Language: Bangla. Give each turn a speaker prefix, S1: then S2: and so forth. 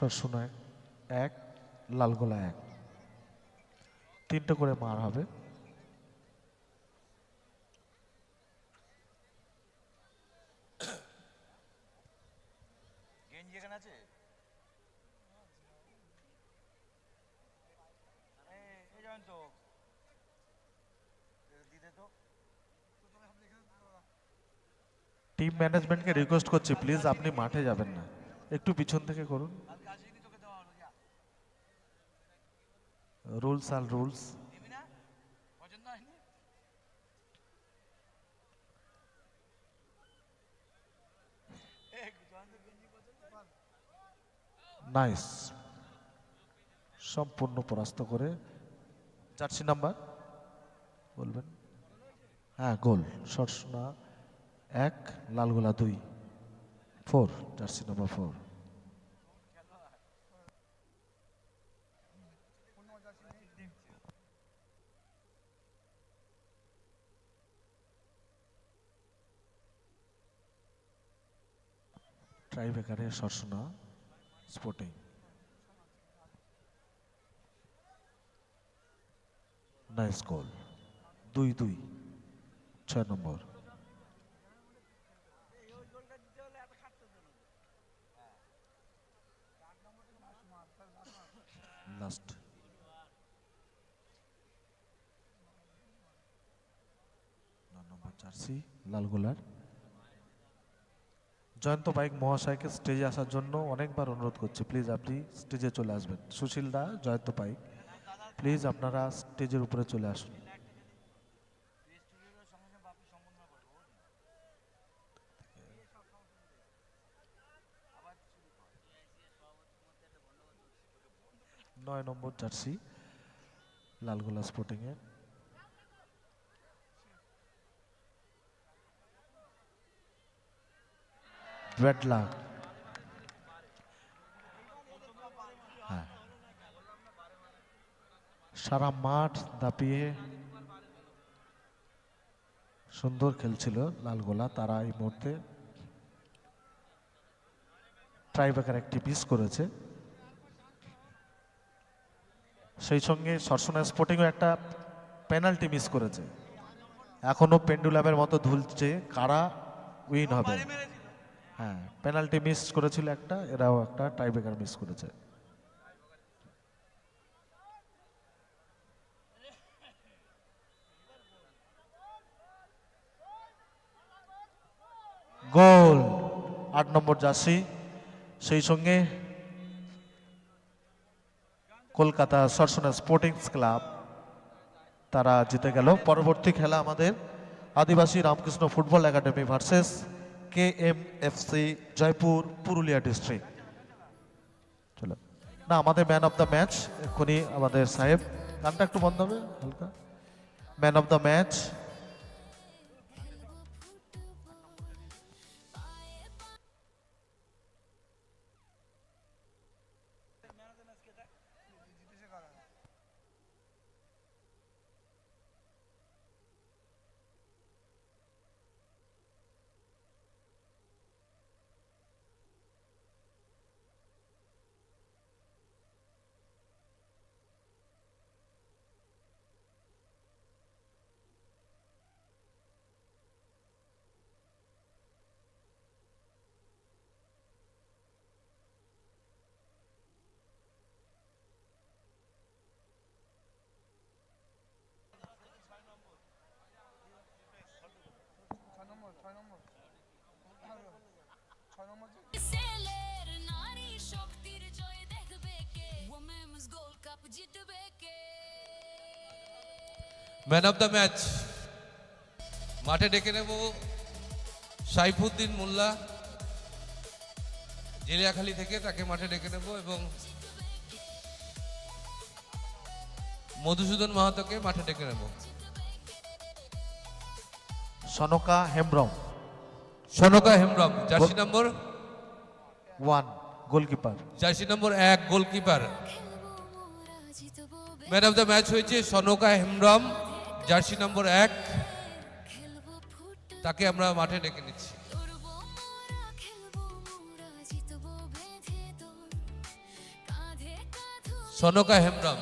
S1: সরসোনা এক লালগোলা এক। তিনটে করে মার হবে। টিম ম্যানেজমেন্টকে রিকোয়েস্ট করছি প্লিজ আপনি মাঠে যাবেন না। একটু পিছন থেকে করুন। রুলস আর রুলস? নাইস সম্পূর্ণ পরাস্ত করে জার্সি নাম্বার বলবেন? হ্যাঁ গোল। সরসোনা এক লালগোলা দুই। ফোর জার্সি নাম্বার ফোর ট্রাইবেকারে সরসোনা স্পোর্টিং নাইস গোল দুই দুই। ছয় নম্বর। জার্সি লালগোলার জয়ন্ত বাইক মহাশয়কে স্টেজে আসার জন্য অনেকবার অনুরোধ করছি। প্লিজ আপনি স্টেজে চলে আসবেন। সুশীল দা, জয়ন্ত বাইক প্লিজ আপনারা স্টেজের উপরে চলে আসুন। নয় নম্বর জার্সি, লালগোলা স্পোর্টিং হ্যাঁ। সারা মাঠ দাপিয়ে সুন্দর খেলছিল লালগোলা, তারা এই মুহূর্তে ট্রাইবেকার একটি মিস করেছে। সেই সঙ্গে সরসনা স্পোর্টিংও একটা পেনাল্টি মিস করেছে। এখনও পেন্ডুলামের মতো ধুলছে কারা উইন হবে। হ্যাঁ পেনাল্টি মিস করেছিল একটা, এরাও একটা টাইব্রেকার মিস করেছে। গোল, আট নম্বর জার্সি। সেই সঙ্গে কলকাতা সরসনা স্পোর্টিংস ক্লাব তারা জিতে গেল। পরবর্তী খেলা আমাদের Adivasi Ramakrishna football academy versus K M F C Jaipur Purulia district চলো। না, আমাদের ম্যান অফ দ্য ম্যাচ এক্ষুনি আমাদের সাহেব। গানটা একটু বন্ধ হবে, হালকা। Man of the match
S2: man of the match মাঠে ডেকে নেব সাইফুদ্দিন মোল্লা। জেলিয়াখালী থেকে তাকে মাঠে ডেকে নেব এবং মধুসূদন মাহাতোকে মাঠে ডেকে নেব।
S1: সনকা হেমব্রম।
S2: সনকা হেমব্রম জার্সি নম্বর।
S1: One goalkeeper.
S2: জার্সি নম্বর এক goalkeeper. Man of the match হয়েছে সনকা হেমব্রম। জার্সি নম্বর এক। তাকে আমরা মাঠে ডেকে নিচ্ছি। সনকা হেমরাম